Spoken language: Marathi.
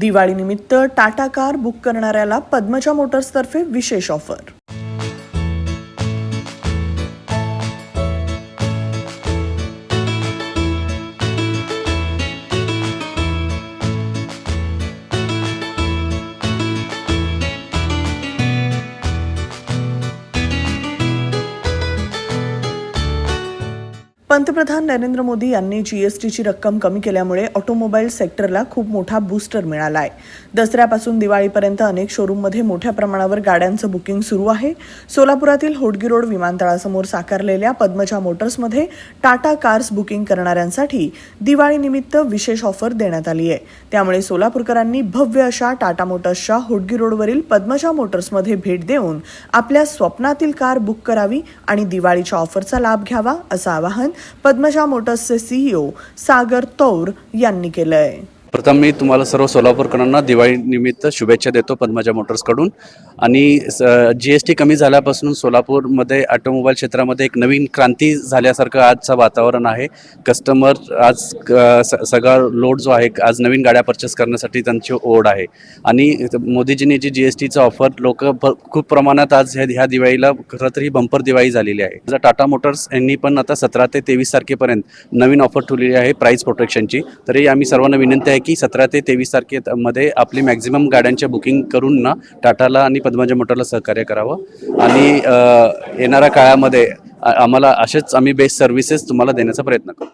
दिवाळीनिमित्त टाटा कार बुक करणाऱ्याला पद्मजा मोटर्सतर्फे विशेष ऑफर. पंतप्रधान नरेंद्र मोदी यांनी जीएसटीची रक्कम कमी केल्यामुळे ऑटोमोबाईल सेक्टरला खूप मोठा बूस्टर मिळाला आहे दसऱ्यापासून दिवाळीपर्यंत अनेक शोरूममध्ये मोठ्या प्रमाणावर गाड्यांचं बुकिंग सुरू आहे. सोलापुरातील होडगी रोड विमानतळासमोर साकारलेल्या पद्मजा मोटर्समध्ये टाटा कार्स बुकिंग करणाऱ्यांसाठी दिवाळीनिमित्त विशेष ऑफर देण्यात आली आहे. त्यामुळे सोलापूरकरांनी भव्य अशा टाटा मोटर्सच्या होडगी रोडवरील पद्मजा मोटर्समध्ये भेट देऊन आपल्या स्वप्नातील कार बुक करावी आणि दिवाळीच्या ऑफरचा लाभ घ्यावा असं आवाहन पद्मजा मोटर्सचे सीईओ सागर तौर यांनी केलंय. प्रथम मी तुम्हाला सर्व सोलापूरकरांना दिवाळी निमित्त शुभेच्छा देतो पद्मजा मोटर्सकडून. आणि जी एस टी कमी झाल्यापासून सोलापूरमध्ये ऑटोमोबाईल क्षेत्रामध्ये एक नवीन क्रांती झाल्यासारखं आजचं वातावरण आहे. कस्टमर आज क- स- सगळा लोड जो आहे आज नवीन गाड्या परचेस करण्यासाठी त्यांची ओढ आहे. आणि मोदीजींनी जी जी एस टीचं ऑफर लोक खूप प्रमाणात आज ह्या दिवाळीला खरं तर ही बंपर दिवाळी झालेली आहे. टाटा मोटर्स यांनी पण आता सतरा ते तेवीस तारखेपर्यंत नवीन ऑफर ठेवलेली आहे प्राईस प्रोटेक्शनची तरी आम्ही सर्वांना विनंती आहे की सतरा ते तेवीस तारखेमध्ये आपली मॅक्झिमम गाड्यांच्या बुकिंग करून ना टाटाला आणि पद्माजा मोटरला सहकार्य करावं. आणि येणाऱ्या काळामध्ये आम्हाला असेच आम्ही बेस्ट सर्व्हिसेस तुम्हाला देण्याचा प्रयत्न करू.